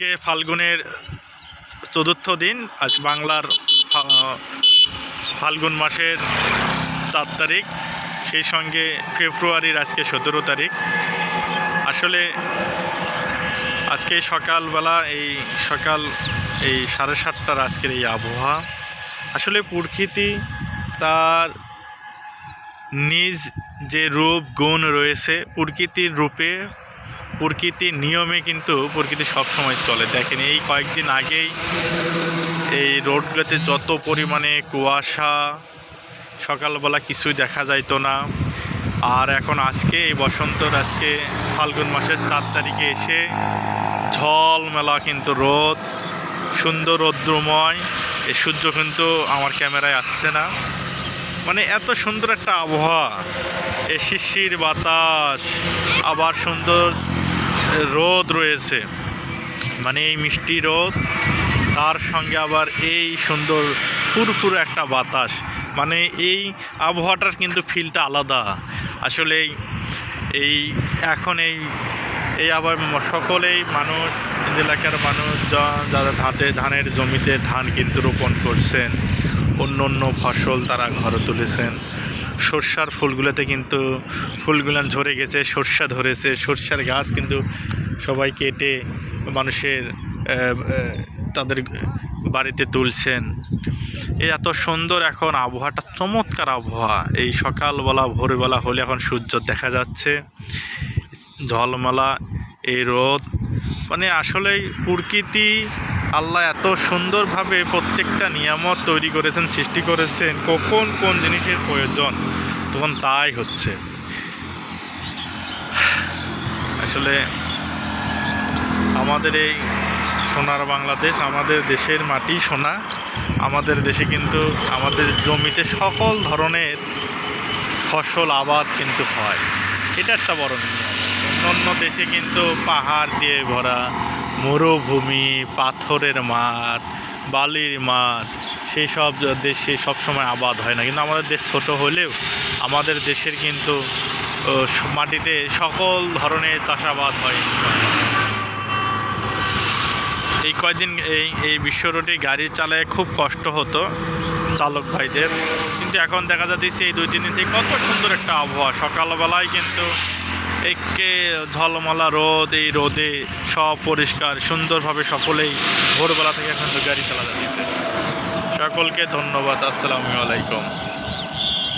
আজকে ফাল্গুনের চতুর্থ দিন। আজ বাংলার ফাল্গুন মাসের চার তারিখ। সেই সঙ্গে ফেব্রুয়ারির আজকে সতেরো তারিখ। আসলে আজকে সকালবেলা এই সকাল এই সাড়ে সাতটার আজকের এই আবহাওয়া। আসলে প্রকৃতি তার নিজ যে রূপ, গুণ রয়েছে, প্রকৃতির রূপে প্রকৃতির নিয়মে কিন্তু প্রকৃতি সবসময় চলে। দেখেন এই কয়েকদিন আগেই এই রোডগুলোতে যত পরিমাণে কুয়াশা, সকালবেলা কিছুই দেখা যাইতো না। আর এখন আজকে, এই বসন্তর আজকে ফাল্গুন মাসের চার তারিখে এসে ঝলমেলা কিন্তু রোদ, সুন্দর রৌদ্রময়। এই সূর্য কিন্তু আমার ক্যামেরায় আসছে না। মানে এত সুন্দর একটা আবহাওয়া। এ শিশির বাতাস, আবার সুন্দর রোদ রয়েছে। মানে এই মিষ্টি রোদ, তার সঙ্গে আবার এই সুন্দর ফুরফুরে একটা বাতাস। মানে এই আবহাওয়াটার কিন্তু ফিলটা আলাদা। আসলে এই- এখন এই এই আবার সকলেই মানুষ এলাকার মানুষ যারা ধাতে, ধানের জমিতে ধান কিন্তু রোপণ করছেন। অন্য অন্য ফসল তারা ঘরে তুলেছেন। সর্ষার ফুলগুলোতে কিন্তু ফুলগুলো ঝরে গেছে, সর্ষা ধরেছে, সর্ষার গাছ কিন্তু সবাই কেটে মানুষের তাদের বাড়িতে তুলছেন। এই এত সুন্দর এখন আবহাওয়াটা, চমৎকার আবহাওয়া। এই সকালবেলা, ভোরবেলা হলে এখন সূর্য দেখা যাচ্ছে। ঝলমালা, এই রোদ মানে আসলেই প্রকৃতি আল্লাহ এত সুন্দরভাবে প্রত্যেকটা নিয়ামত তৈরি করেছেন, সৃষ্টি করেছেন, কখন কোন জিনিসের প্রয়োজন, তখন তাই হচ্ছে। আসলে আমাদের এই সোনার বাংলাদেশ, আমাদের দেশের মাটি সোনা, আমাদের দেশে কিন্তু আমাদের জমিতে সকল ধরনের ফসল আবাদ কিন্তু হয়। এটা একটা বড় নিয়ম অন্য দেশে কিন্তু পাহাড় দিয়ে ভরা মরুভূমি, পাথরের মাঠ, বালির মাঠ সেই সব দেশে সবসময় আবাদ হয় না। কিন্তু আমাদের দেশ ছোট হলেও আমাদের দেশের কিন্তু মাটিতে সকল ধরনের চাষাবাদ হয়। এই কয়দিন এই এই বিশ্ব রোডে গাড়ি চালায় খুব কষ্ট হতো চালক ভাইদের। কিন্তু এখন দেখা যাচ্ছে এই দুই, তিন দিন থেকে কত সুন্দর একটা আবহাওয়া। সকালবেলায় কিন্তু একে ঝলমলা রোদ, এই রোদে সব পরিষ্কার, সুন্দরভাবে সকলেই ভোরবেলা থেকে এখন গাড়ি চালাতে দিয়েছে। সকলকে ধন্যবাদ, আসসালামু আলাইকুম।